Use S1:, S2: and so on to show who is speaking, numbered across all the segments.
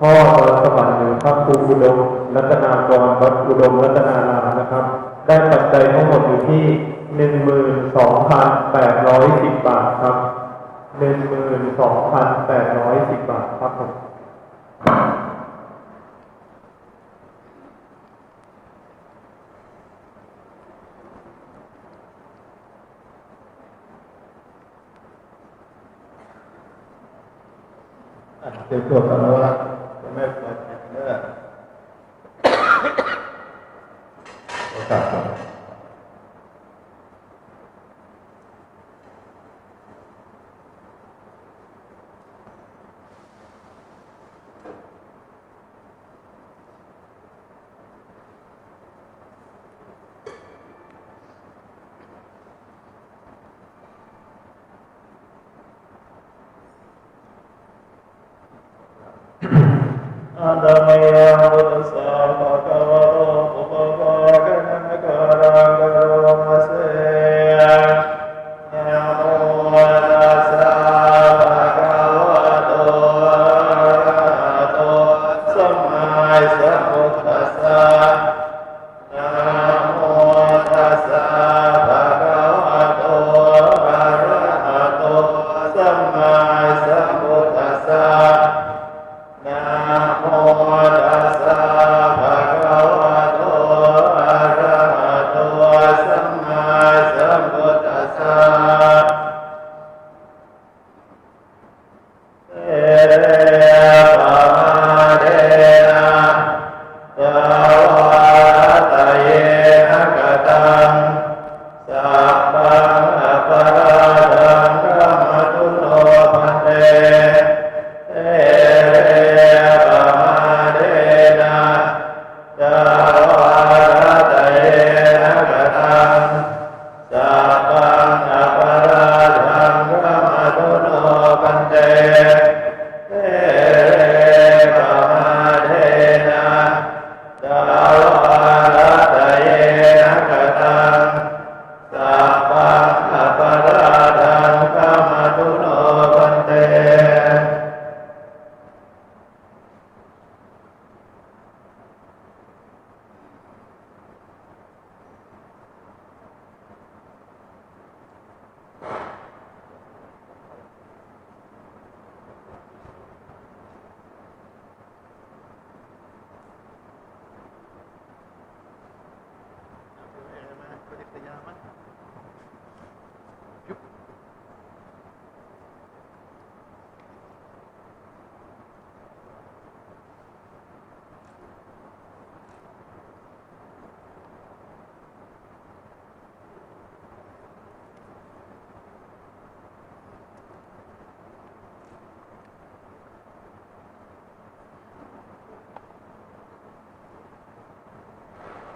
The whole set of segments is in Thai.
S1: พ่อตอนสมัยหรือพระครูอุดมรัตนากรวัดอุดมรัตนารามนะครับ ได้ปัจจัยทั้งหมดอยู่ที่หนึ่งมืนสองพันแปดร้อยสิบบาทครับหนึ่งมืนสองพันแปดร้อยสิบบาทครับผม
S2: เดี๋ยวตรวจกันแล้
S3: Отак.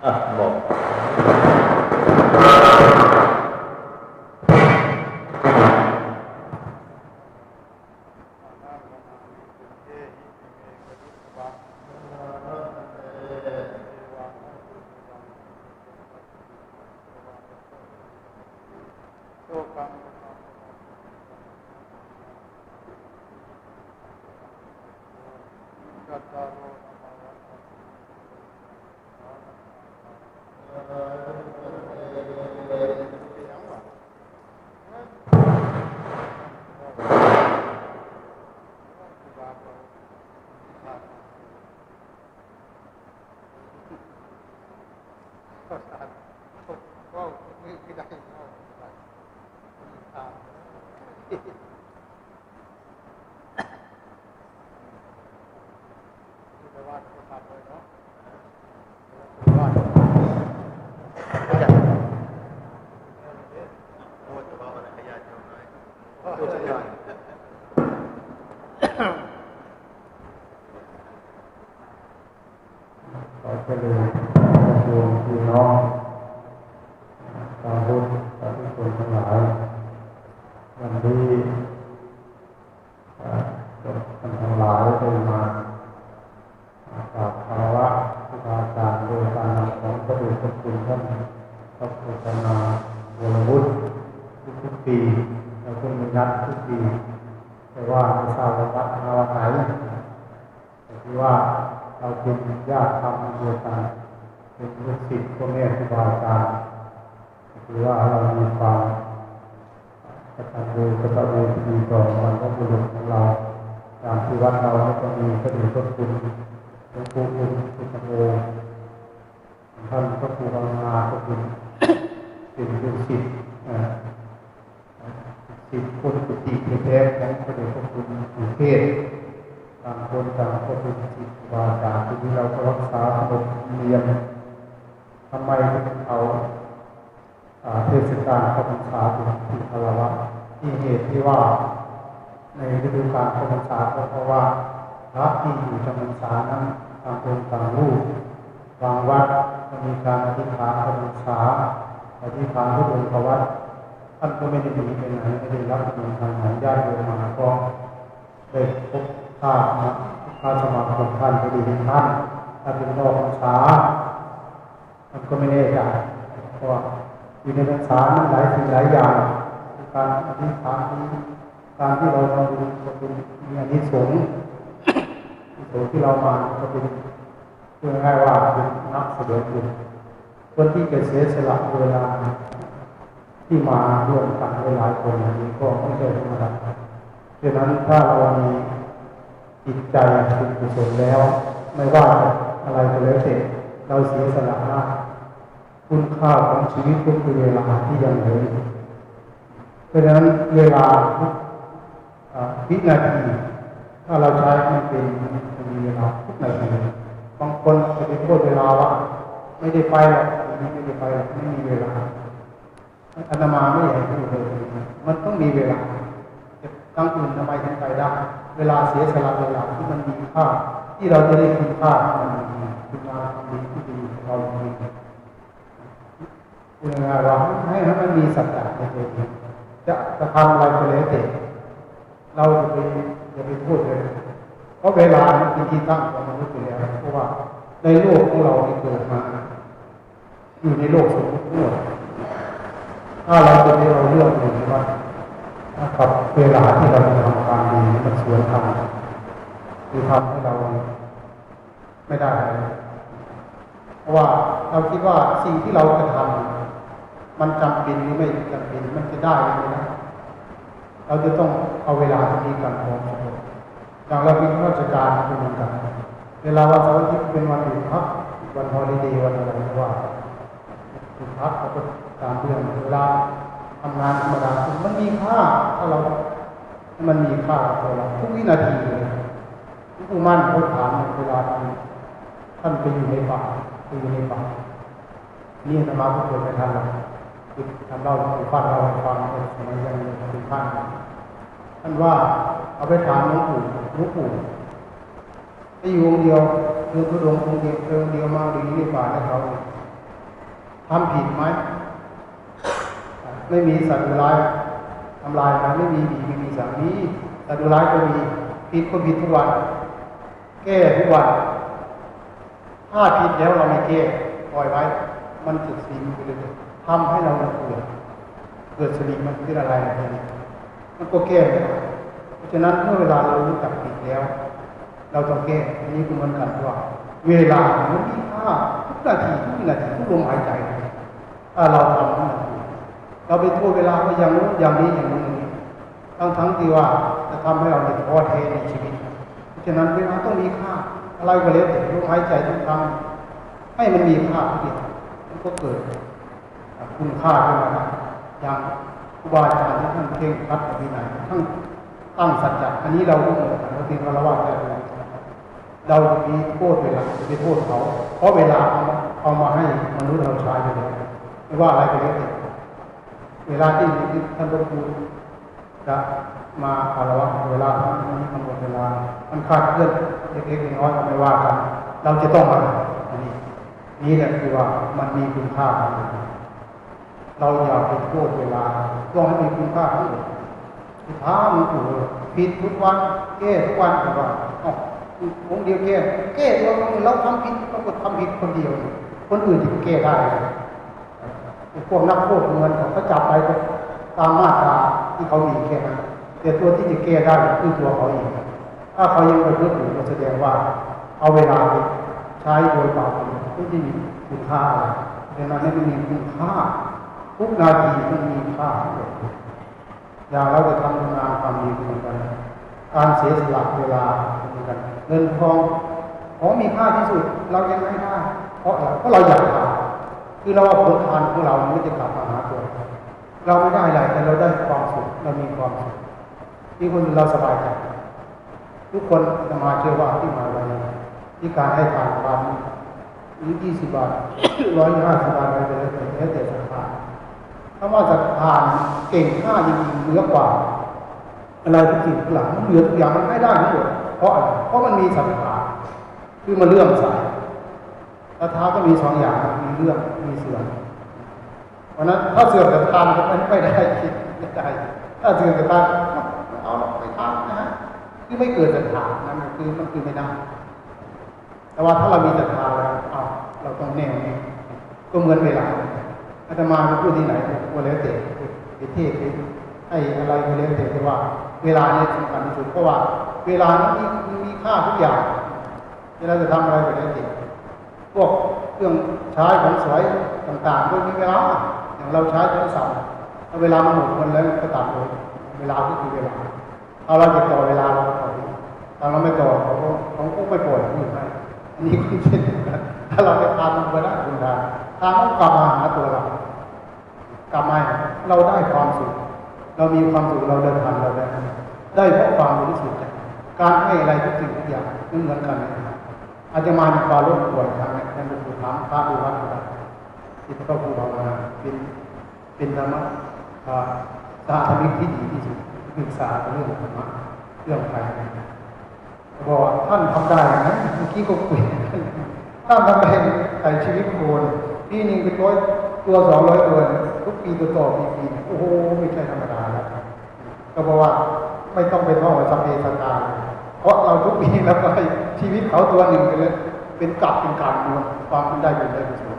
S2: あ、もう。Thank you.
S1: ขอบคุณท่านพระโฆษณาวรวุฒิทุกปีเราก็มีนัดทุกปี แต่ว่าไม่ทราบว่าวัดเราไหนแต่ที่
S2: ว่าเราเป็นญาติธรรมเดียวกันเป็นลูกศิษย์พ่อแม่ครูบาอาจารย์คือว่าเรามีความกตัญญูกตเวทีต่อวันพระบุรุษของเราตามที่วัดเราก็มีก็ะเดชพระคุณหลวงปู่คุณพุทธโม ท่านพระครูบางนาพระคุณเป็นลูกศิษย์ศิษย์คนกุฏิแท้ๆของพระเดชพระคุณสุเทศต่างคนต่างก็เป็นจิตวาจาที่เราก็รักษาขนบเรียนทำไมถึงเอาเทศกาลเข้าพรรษาถึงที่คารวะที่เหตุที่ว่าในฤดูกาลเข้าพรรษาก็เพราะว่าพระที่อยู่จำพรรษานั้นต่างคนต่างรูปวางวัด ก็มีการอธิษฐานเข้าพรรษาอธิษฐานทุกองค์วัดท่านก็ไม่ได้หนีไปไหนไม่ได้รับเงินทางไหนญาติโยมมาก็ได้พบข้าพระสมาคมท่านพอดีท่านถ้าเป็นนอกพรรษามันก็ไม่แน่ใจเพราะอยู่ในพรรษานั้นหลายสิ่งหลายอย่างการอธิษฐานการที่เราทำบุญก็เป็นมีอนิสงส์ที่เรามาก็เป็น พื่อง่ายว่าเป็นนักแสดงบุญคนที่จะเสียสละเวลาที่มาร่วมกันหลายๆคนอย่างนี้ก็ไม่ใช่ธรรมดาดังนั้นถ้าเรามีจิตใจเป็นกุศลแล้ว ไม่ว่าอะไรก็แล้วแต่เราเสียสละได้คุณค่าของชีวิตก็คือเวลาที่ยังเหลืออยู่เพราะฉะนั้นเวลาทุกวินาทีถ้าเราใช้มันเป็นมีเวลาทุกนาที บางคนจะไปโทษเวลาว่าไม่ได้ไปหรอกวันนี้ไม่ได้ไปหรอกไม่มีเวลาอาตมาไม่อยากให้พูดเลยมันต้องมีเวลาตั้งอื่นทำไมถึงไปได้ เวลาเสียสละเวลาที่มันมีค่า ที่เราจะได้คุณค่ามันมีคุณงามความดีที่ดีเราจริงๆเวลาเราให้ให้มันมีสัจจะในตัวเองจะจะทำอะไรก็แล้วแต่เราจะไปอย่าไปพูดเลยเพราะเวลาเป็นที่ตั้งของมนุษย์อยู่แล้วเพรา ว่า ในโลกของเราที่เกิดมา อยู่ในโลกสมมติทั้งหมดถ้าเราจะไปเราเลือกอยู่ว่ากับเวลาที่เราจะทำความดีมันสวนทางคือทำให้เราไม่ได้เพราะว่าเราคิดว่าสิ่งที่เราจะทำมันจำเป็นหรือไม่จำเป็นมันจะได้ไหม่ได้เราจะต้องเอาเวลาที่มีการพร้อมอย่างเราเป็นข้าราชการเป็นเหมือนกัน เวลาวันเสาร์อาทิตย์เป็นวันหยุดพักวันฮอลิเดย์วันอะไรก็ว่าหยุดพักเราก็ตามเรื่องเวลาทำงานธรรมดามันมีค่าถ้าเรามันมีค่ากับเราทุกวินาทีเลยผู้มั่นเขาถามเวลาที่ท่านไปอยู่ในป่าไปอยู่ในป่านี่ธรรมะก็เคยไปทำหรอกคือทำเล่าให้ฟังเราให้ฟังในสมัยยังเป็นท่านท่านว่าเอาไปถามหลวงปู่หลวงปู่ ไปอยู่องค์เดียวเดินทุดงค์องค์เดียวเดินเดียวมาดีในป่าในเขาทำผิดไหมไม่มีสัตว์ร้ายทำลายมันไม่มีดีไม่มีสัตว์นี้สัตว์ร้ายก็มีผิดก็ผิดทุกวัน แก้ทุกวันถ้าผิดแล้วเราไม่แก้ปล่อยไว้ มันจะสิงไปเรื่อยทำให้เราเกิดเกิดสนิมันคืออะไรอะไรนี้มันก็แก้ไม่ได้เพราะฉะนั้นเมื่อเวลาเรารู้จักผิดแล้ว เราต้องแก้อันนี้คือเหมือนกันว่า เวลามันมีค่าทุกนาทีทุกนาทีทุกลมหายใจถ้าเราทำมันถูกเราไปทั่วเวลาก็อย่างนู้นอย่างนี้อย่างนี้ทั้งทั้งที่ว่าจะทำให้เราเด็ท้อแท้ในชีวิตเพราะฉะนั้นเวลาต้องมีค่าอะไรก็แล้วแต่ลมหายใจต้องทำให้มันมีค่าทุกอย่างมันก็เกิดคุณค่าขึ้นมาอย่างครูบาอาจารย์ท่านเข่งคัดกับวินัยทั้งตั้งสัจจะอันนี้เราก็เหมือนกันเราเป็นคารวะแต่ เรามีโทษเวลาจะไปโทษเขา เพราะเวลาเอามาให้มนุษย์เราใช้อยู่แล้วไม่ว่าอะไรก็แล้วแต่เวลาที่ท่านพระครูจะมาคารวะเวลาท่านนี้กำหนดเวลา มันขาดเคลื่อนเล็กๆน้อยๆไม่ว่ากัน เราจะต้องมาอันนี้ นี่แหละคือว่ามันมีคุณค่า เราอย่าไปโทษเวลา ต้องให้มีคุณค่าทั้งหมดท้ามันถูกผิดทุกวันแก้ทุกวันแต่ว่า อ๋อผมเดียวแก้แก้เราเราทำผิดเราก็ทำผิดคนเดียว คนอื่นจะแก้ได้พวกนักโทษเงินเขาจับไปตามมาตราที่เขามีแค่นั้นแต่ตัวที่จะแก้ได้คือตัวเขาเองถ้าเขายังไปพูดอยู่แสดงว่า เอาเวลาไปใช้โดยเปล่าประโยชน์ไม่ได้มีคุณค่าอะไรเวลานี้มันมีคุณค่าทุกนาทีมันมีค่าอย่างเราจะทำงานความดีเหมือนกัน การเสียสละเวลาเหมือนกัน เงินทองของมีค่าที่สุด เรายังไม่ได้เพราะอะไรเพราะเราอยากทำคือเราเอาผลทานของเราไม่จะกลับมาหาตัวเราไม่ได้อะไรแต่เราได้ความสุขเรามีความสุขที่คนเราสบายใจทุกคนจะมาเชื่อว่าที่มาวันนี้ที่การให้ทานทานหรือยี่สิบบาทร้อยห้าสิบบาทอะไรไปแล้วแต่ศรัทธาถ้าว่าศรัทธาเก่งข้าจริงๆเหนือกว่า อะไรทุกสิ่งทุกอย่างเหลือทุกอย่างมันให้ได้ทั้งหมดเพราะอะไรเพราะมันมีศรัทธาคือมันเลื่อมใสศรัทธาก็มีสองอย่างมีเลื่อมมีเสื่อมเพราะนั้นถ้าเสื่อมศรัทานก็ไม่ได้คิดไม่ได้ถ้าเสื่อมศรัทธาเอาเราไปทำนะฮะคือไม่เกิดศรัทธานั่นคือมันคือไม่ได้แต่ว่าถ้าเรามีศรัทธาแล้วเอาเราต้องแน่วแน่ก็เหมือนเวลาอาตมาไปพูดที่ไหนก็แล้วแต่ไปเทศไปให้อะไรก็แล้วแต่แต่ว่า เวลาเนี่ยสำคัญที่สุดเพราะว่า เวลานี้มีมีค่าทุกอย่างเวลาจะทำอะไรก็แล้วแต่พวกเครื่องใช้ของสวยต่างๆก็มีเวลาอย่างเราใช้โทรศัพท์เวลามันหมดคนแล้วก็ตัดเลยเวลาก็คือเวลาเอาเราจะต่อเวลาเราต่อถ้าเราไม่ต่อเขาก็เขาก็ไม่ปล่อยคุณไปอันนี้คุณเช่นถ้าเราไปทำมันก็ได้คุณทานทางก็กลับมาหาตัวเรากลับมาเราได้ความสุข เรามีความสุขเราเดินทางเราได้ได้เพราะความบริสุทธิ์ใจการให้อะไรทุกสิ่งทุกอย่างไม่เหมือนกันนะครับอาจจะมามีความรบกวนทางนี้ท่านหลวงปู่ถามพระดูวัดอะไรที่พระครูภาวนาเป็นเป็นธรรมะอ่าสาธมิกที่ดีที่สุดศึกษาเรื่องธรรมะเรื่องใครบอกท่านทำได้นะเมื่อกี้ก็คุยท่านทำได้ใส่ชีวิตโคนปีหนึ่งเป็นร้อยตัวสองร้อยตัวทุกปีตัวต่อปีปีโอ้โหไม่ใช่ธรรม ก็เพราะว่าไม่ต้องเป็นพ่อสัพเพสตาเพราะเราทุกปีแล้วก็ชีวิตเขาตัวหนึ่งไปเลยเป็นกลับเป็นการมวลความเป็นได้เป็นได้เป็นสุด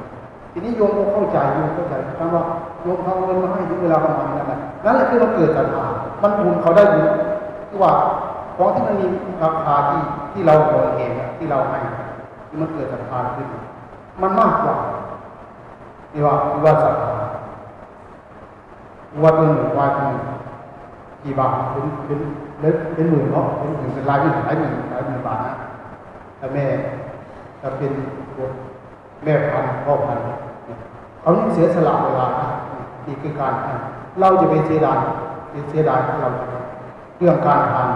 S2: ทีนี้โยมก็เข้าใจโยมเข้าใจคำว่าโยมเขาเงินมาให้ถึงเวลาประมาณนั้นแหละนั่นแหละคือมันเกิดศรัทธามันบุญเขาได้บุญคือว่าของที่มันมีราคาที่ที่เราบริเองอะที่เราให้ที่มันเกิดศรัทธาขึ้น มันมากกว่าที่ว่าที่ว่าศรัทธาว่าตัวหนึ่งว่าตัวหนึ่ง กี่บาทเป็นเป็นเป็นหมื่นเนาะเป็นหมื่นเป็นรายหมื่นหลายหมื่นหลายหมื่นบาทนะแต่แม่จะเป็นแม่พันพ่อพันเขาต้องเสียสละเวลานะนี่คือการเราจะไปเสียดายเสียดายเราเรื่องการทาน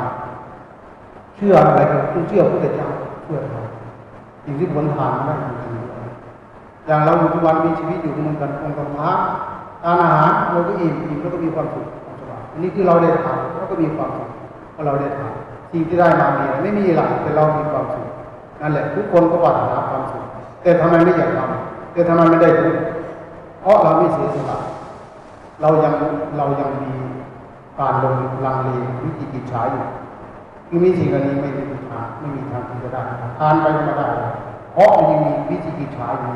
S2: เชื่ออะไรก็คือเชื่อพระเจ้าเชื่อเราสิ่งที่ผลทานไม่เหมือนกันอย่างเราอยู่ทุกวันมีชีวิตอยู่เหมือนกันองค์กรพระทานอาหารเราก็อิ่มอิ่มแล้วก็มีความสุข อันนี้คือเราได้ทำแล้วก็มีความสุขเพราะเราได้ทำสิ่งที่ได้มามีไรไม่มีอะไรแต่เรามีความสุขนั่นแหละทุกคนก็ปรารถนาความสุขแต่ทำไมไม่อยากทำแต่ทำไมไม่ได้ทุกเพราะเราไม่เสียสละเรายังเรายังมีการลงลังเลวิจิกิจฉาอยู่คือมีสิ่งอันนี้ไม่มีทางไม่มีทางที่จะได้ทานไปไม่ได้เพราะมันยังมีวิจิกิจฉาอยู่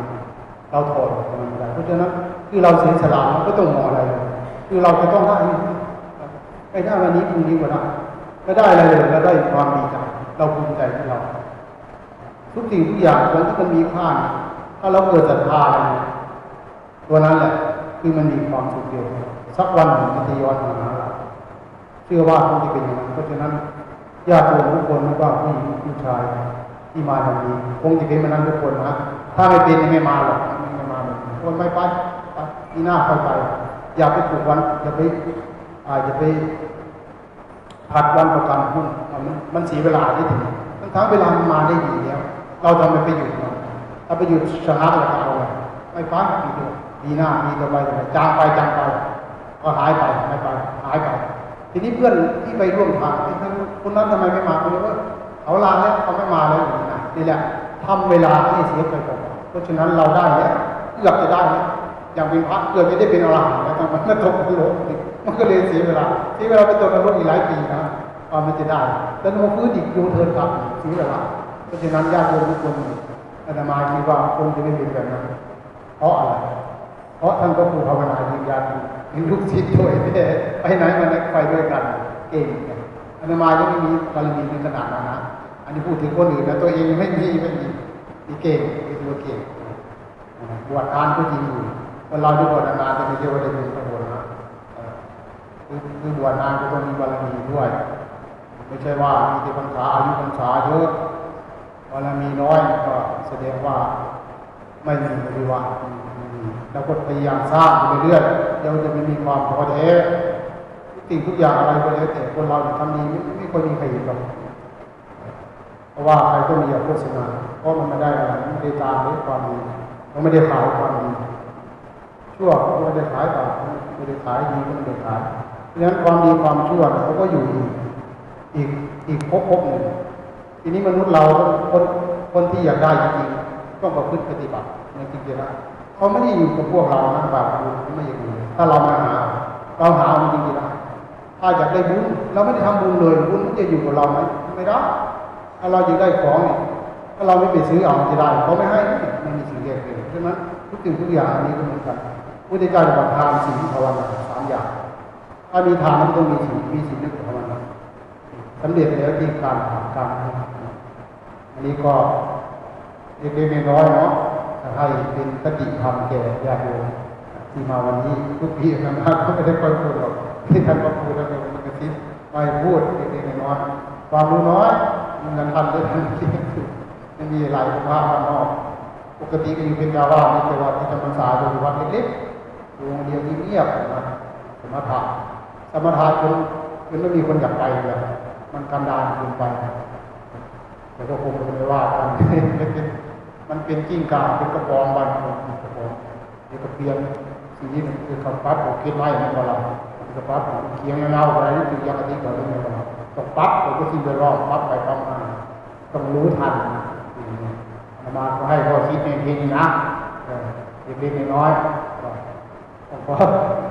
S2: เราถอดออกมันไม่ได้เพราะฉะนั้นคือเราเสียสละเราก็ต้องมองอะไร คือเราจะต้องได้ ไม่ได้วันนี้พรุ่งนี้ก็ได้ไม่ได้อะไรเลยเราได้ความดีใจเราภูมิใจที่เรา ทุกสิ่งทุกอย่างของที่มันมีค่าถ้าเราเกิดศรัทธาเนี่ยตัวนั้นแหละคือมันมีความสุขเดียวสักวันหนึ่งมันจะย้อนมาหาเราเชื่อว่าคงจะเป็นอย่างนั้นเพราะฉะนั้นญาติโยมทุกคนไม่ว่าผู้หญิงผู้ชายที่มาทางนี้คงจะเป็นแบบนั้นทุกคนนะถ้าไม่เป็นไม่มาหรอกไม่มาหรอกคนไม่ไปไปที่หน้าค่อยไปอย่าไปถูกวันอย่าไป อ่าอย่าไปผัดวันประกันพรุ่งมันมันเสียเวลาได้ถึงทั้งทั้งเวลามันมาได้ดีแล้ว เราทำไมไปหยุดมันถ้าไปหยุดชนะเราจะเอาไงไม่ไปปีเดียวปีหน้าปีต่อไปต่อไปจางไปจางไปก็หายไปไม่ไปหายไป ทีนี้เพื่อนที่ไปร่วมทางไอ้ท่านคนนั้นทำไมไม่มาคนนี้ว่าเขาลาแล้วเขาไม่มาแล้วอย่างนี้นะนี่แหละทำเวลาให้เสียไปก่อนเพราะฉะนั้นเราได้แล้วเกือบจะได้แล้วอย่างเป็นพระเกือบจะได้เป็นอรหัน มันไม่ตกนรกมันก็เลยเสียเวลาเสียเวลาไปตกนรกอีกหลายปีนะความมันจะได้ แล้วมาฟื้นอีกยูเทิร์นกลับเสียเวลาเพราะฉะนั้นญาติโยมทุกคนอาตมาคิดว่าคงจะไม่เป็นแบบนั้นเพราะอะไร เพราะท่านก็ผู้ภาวนายืนยันมีลูกศิษย์ด้วยไปไหนมาไหนไปด้วยกันเก่งกันอาตมายังไม่มีบารมีในขนาดนั้นนะอันนี้พูดถึงคนอื่นนะตัวเองไม่มีไม่มีมีเก่งมีตัวเก่งบวชนานก็จริงอยู่ คนเราที่บวชนานจะไม่เรียวได้เป็นพระบนะคือคือบวชนานก็ต้องมีบารมีด้วย ไม่ใช่ว่ามีแต่พรรษาอายุพรรษาเยอะบารมีน้อยก็แสดงว่าไม่มีบริวารไม่มีแล้วก็พยายามสร้างไปเรื่อยๆเดี๋ยวจะไม่มีความพอแท้ทุกสิ่งทุกอย่างอะไรก็แล้วแต่คนเราทำดีไม่ไม่ค่อยมีใครเห็นหรอกเพราะว่าใครก็มีอยากโฆษณาเพราะมันไม่ได้อะไรไม่ได้ตามด้วยความดีมันไม่ได้ขายความดี ชั่วก็ไม่ได้ขายบาปไม่ได้ขายดีก็ไม่ได้ขายเพราะฉะนั้นความดีความชั่วเขาก็อยู่อีกอีกอีกภพภพหนึ่งทีนี้มนุษย์เราคนคนที่อยากได้จริงๆต้องประพฤติปฏิบัติในจริงๆนะเขาไม่ได้อยู่กับพวกเรานะบาปบุญไม่อยู่ถ้าเรามาหา เราหามันจริงๆนะถ้าอยากได้บุญเราไม่ได้ทำบุญเลยบุญมันจะอยู่กับเราไหมไม่ได้ถ้าเราอยากได้ของเนี่ยถ้าเราไม่ไปซื้อเอาจะได้เขาไม่ให้ไม่มีสิ่งเดียวเลยใช่ไหมทุกสิ่งทุกอย่างนี้ก็เหมือนกัน พุทธเจ้าจะบอกทานศีลภาวนาสามอย่าง ถ้ามีทานมันต้องมีศีลมีศีลนึกภาวนาสำเร็จแล้วที่การทำการทำอันนี้ก็เล็กๆน้อยๆเนาะให้เป็นคติธรรมแก่ญาติโยมที่มาวันนี้ทุกปีนมาก็ไม่ได้ค่อยพูดหรอกที่ท่านมาพูดแล้วมันกระซิบไม่พูดเล็กๆน้อยๆความรู้น้อยมันกันทำได้ทันทีไม่มีหลายภาพข้างนอก ปกติก็อยู่เป็นชาวบ้านในจังหวัดที่จำพรรษาอยู่วัดเล็กๆ อยู่โรงเรียนที่เงียบนะสมถะสมถะจนจนไม่มีคนอยากไปเลยมันกันดานเกินไปแต่ก็คงไม่ว่ากันมันเป็นกิ้งก่าเป็นกระปองบันเป็นกระปองเป็นกระเพียนสิ่งนี้มันคือคำปั๊บของคิดไล่ไม่อเราเป็นกระปั๊บของเคียงเงาอะไรนี่คือยังอธิก่อนเรื่องไม่พอเราต้องปั๊บผมก็ทิ้งไปรอบปั๊บไปปั๊บมาต้องรู้ทันอามาก็ให้พ่อคิดในทีนี้นะเออเล็กๆน้อย 啊